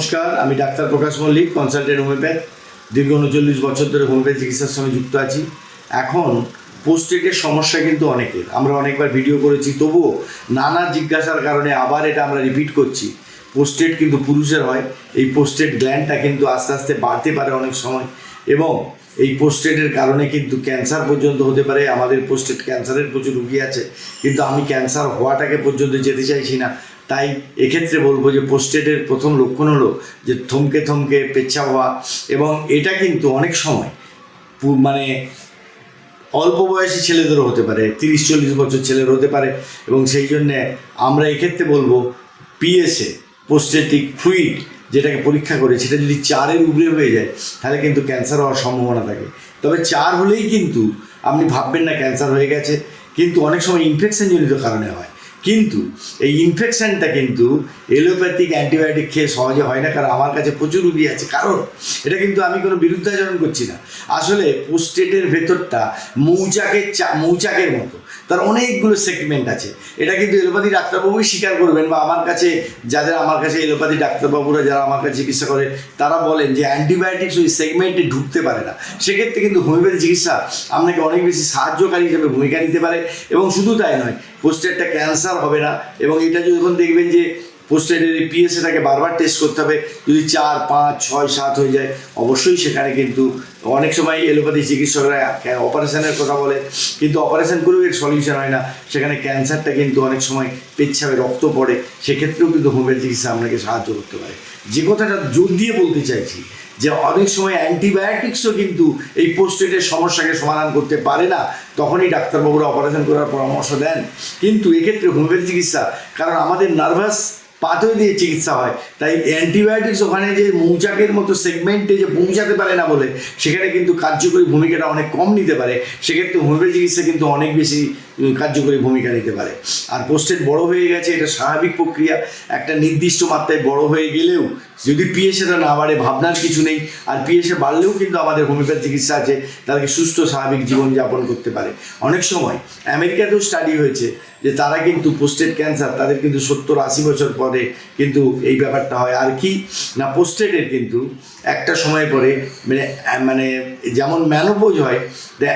নমস্কার, আমি doctor Prakash Mallick consultant homeopath দীর্ঘ উনচল্লিশ বছর ধরে হোমিওপ্যাথি চিকিৎসার সঙ্গে যুক্ত আছি। এখন পোস্টেটের সমস্যা কিন্তু অনেকের। আমরা অনেকবার ভিডিও করেছি, তবুও নানা জিজ্ঞাসার কারণে আবার এটা আমরা রিপিট করছি। পোস্টেট কিন্তু পুরুষের হয়, এই পোস্টেট গ্ল্যান্ডটা কিন্তু আস্তে আস্তে বাড়তে পারে অনেক সময় এবং এই পোস্টেটের কারণে কিন্তু ক্যান্সার পর্যন্ত হতে পারে। আমাদের পোস্টেট ক্যান্সারের প্রচুর রুগী আছে, কিন্তু আমি ক্যান্সার হওয়াটাকে পর্যন্ত যেতে চাইছি না। তাই এক্ষেত্রে বলব যে পোস্টেডের প্রথম লক্ষণ হলো যে থমকে থমকে পেচ্ছা হওয়া এবং এটা কিন্তু অনেক সময় মানে অল্প বয়সী ছেলেদেরও হতে পারে, তিরিশ চল্লিশ বছর ছেলের হতে পারে এবং সেই জন্যে আমরা এক্ষেত্রে বলব পিএসএ পোস্টেটিক ফ্লুইড যেটাকে পরীক্ষা করে সেটা যদি চারের উপরে হয়ে যায় তাহলে কিন্তু ক্যান্সার হওয়ার সম্ভাবনা থাকে। তবে চার হলেই কিন্তু আপনি ভাববেন না ক্যান্সার হয়ে গেছে, কিন্তু অনেক সময় ইনফেকশনজনিত কারণে হয়। কিন্তু এই ইনফেকশানটা কিন্তু এলোপ্যাথিক অ্যান্টিবায়োটিক খেয়ে সহজে হয় না, কারণ আমার কাছে প্রচুর রুগী আছে। কারণ এটা কিন্তু আমি কোনো বিরুদ্ধাচরণ করছি না। আসলে পোস্টেটের ভেতরটা মৌচাকের চা, মৌচাকের মতো। তার অনেকগুলো সেগমেন্ট আছে। এটা কিন্তু এলোপ্যাথি ডাক্তারবাবুই স্বীকার করবেন বা আমার কাছে যাদের, আমার কাছে এলোপ্যাথি ডাক্তারবাবুরা যারা আমার কাছে চিকিৎসা করে, তারা বলেন যে অ্যান্টিবায়োটিক্স ওই সেগমেন্টে ঢুকতে পারে না। সেক্ষেত্রে কিন্তু হোমিওপ্যাথি চিকিৎসা আপনাকে অনেক বেশি সাহায্যকারী হিসেবে ভূমিকা নিতে পারে। এবং শুধু তাই নয় পোস্টেটটা ক্যান্সার হবে না এবং এটা যদি যখন দেখবেন যে পোস্টেটের এই পিএসএটাকে বারবার টেস্ট করতে হবে, যদি চার, পাঁচ, ছয়, সাত হয়ে যায়, অবশ্যই সেখানে কিন্তু অনেক সময় এলোপ্যাথি চিকিৎসকরা অপারেশনের কথা বলে, কিন্তু অপারেশন করেও এর সলিউশন হয় না। সেখানে ক্যান্সারটা কিন্তু অনেক সময় পেচ্ছাপে রক্ত পড়ে, সেক্ষেত্রেও কিন্তু হোমিওপ্যাথি চিকিৎসা আপনাকে সাহায্য করতে পারে। যে কথাটা জোর দিয়ে বলতে চাইছি যে অনেক সময় অ্যান্টিবায়োটিক্সও কিন্তু এই পোস্টেটের সমস্যাকে সমাধান করতে পারে না। তখনই ডাক্তারবাবুরা অপারেশন করার পরামর্শ দেন। কিন্তু এক্ষেত্রে হোমিওপ্যাথি চিকিৎসা, কারণ আমাদের নার্ভাস পাথর দিয়ে চিকিৎসা হয়। তাই অ্যান্টিবায়োটিক্স ওখানে যে মৌচাকের মতো সেগমেন্টে যে পৌঁছাতে পারে না বলে, সেখানে কিন্তু কার্যকরী ভূমিকাটা অনেক কম নিতে পারে। সেক্ষেত্রে হোমিওপ্যাথি চিকিৎসা কিন্তু অনেক বেশি কার্যকরী ভূমিকা নিতে পারে। আর পোস্টেট বড় হয়ে গেছে, এটা স্বাভাবিক প্রক্রিয়া। একটা নির্দিষ্ট মাত্রায় বড় হয়ে গেলেও যদি পিএসএটা না বাড়ে, ভাবনার কিছু নেই। আর পিএসএ বাড়লেও কিন্তু আমাদের হোমিওপ্যাথি চিকিৎসা আছে, তাদেরকে সুস্থ, স্বাভাবিক জীবনযাপন করতে পারে। অনেক সময় আমেরিকাতেও স্টাডি হয়েছে যে তারা কিন্তু পোস্টেড ক্যান্সার তাদের কিন্তু সত্তর আশি বছর পরে কিন্তু এই ব্যাপারটা হয়। আর কি? না পোস্টেডের কিন্তু একটা সময় পরে মানে মানে যেমন ম্যানোপোজ হয়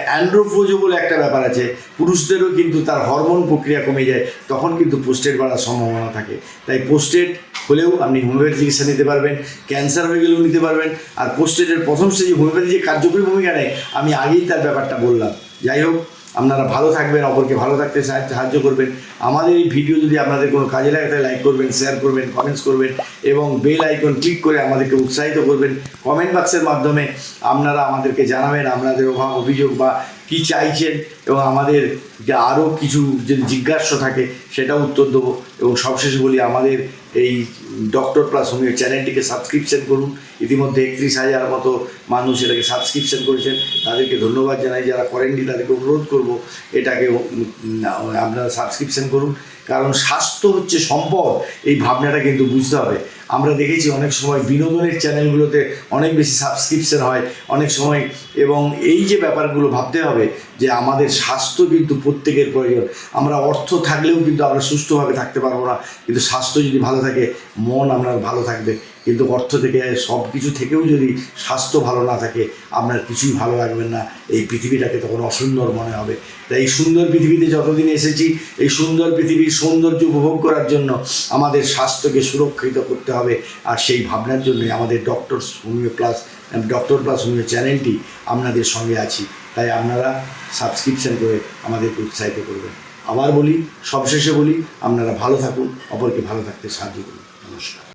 অ্যান্ড্রোপোজও বলে একটা ব্যাপার আছে। পুরুষদেরও কিন্তু তার হরমোন প্রক্রিয়া কমে যায়, তখন কিন্তু পোস্টেড বাড়ার সম্ভাবনা থাকে। তাই পোস্টেড হলেও আপনি হোমিওপ্যাথি চিকিৎসা নিতে পারবেন ক্যান্সার হয়ে গেলেও নিতে পারবেন, আর পোস্টেডের প্রথম স্টেজে হোমিওপ্যাথি যে কার্যকরী ভূমিকা নেয়, আমি আগেই তার ব্যাপারটা বললাম। যাই হোক, আপনারা ভালো থাকবেন, অপরকে ভালো থাকতে সাহায্য করবেন। আমাদের এই ভিডিও যদি আপনাদের কোনো কাজে লাগে, তাহলে লাইক করবেন শেয়ার করবেন কমেন্টস করবেন, এবং বেল আইকন ক্লিক করে আমাদেরকে উৎসাহিত করবেন। কমেন্ট বাক্সের মাধ্যমে আপনারা আমাদেরকে জানাবেন, আপনাদের অভাব, অভিযোগ বা কি চাইছেন এবং আমাদের যে আরও কিছু যদি জিজ্ঞাসা থাকে, সেটাও উত্তর দেবো। এবং সবশেষে বলি, আমাদের এই ডক্টর প্লাস হোমিও চ্যানেলটিকে সাবস্ক্রিপশন করুন। ইতিমধ্যে একত্রিশ হাজার মতো মানুষ এটাকে সাবস্ক্রিপশন করেছেন। তাদেরকে ধন্যবাদ জানাই। যারা করেননি তাদেরকে অনুরোধ করব, এটাকে আপনারা সাবস্ক্রিপশন করুন। কারণ স্বাস্থ্য হচ্ছে সম্পদ, এই ভাবনাটা কিন্তু বুঝতে হবে। আমরা দেখেছি অনেক সময় বিনোদনের চ্যানেলগুলোতে অনেক বেশি সাবস্ক্রিপশন হয়, অনেক সময়। এবং এই যে ব্যাপারগুলো ভাবতে হবে যে আমাদের স্বাস্থ্য কিন্তু প্রত্যেকের প্রয়োজন। আমরা অর্থ থাকলেও কিন্তু আমরা সুস্থভাবে থাকতে পারব না। কিন্তু স্বাস্থ্য যদি ভালো থাকে, মন আপনার ভালো থাকবে। কিন্তু অর্থ থেকে, সব কিছু থেকেও যদি স্বাস্থ্য ভালো না থাকে, আপনার কিছুই ভালো লাগবে না। এই পৃথিবীটাকে তখন অসুন্দর মনে হবে। তাই এই সুন্দর পৃথিবীতে যতদিন এসেছি, এই সুন্দর পৃথিবীর সৌন্দর্য উপভোগ করার জন্য আমাদের স্বাস্থ্যকে সুরক্ষিত করতে হবে। আর সেই ভাবনার জন্যই আমাদের doctor homeo plus, doctor plus homeo চ্যানেলটি আপনাদের সঙ্গে আছি। তাই আপনারা সাবস্ক্রিপশন করে আমাদেরকে উৎসাহিত করবেন। আবার বলি, সবশেষে বলি, আপনারা ভালো থাকুন, অপরকে ভালো থাকতে সাহায্য করুন। নমস্কার।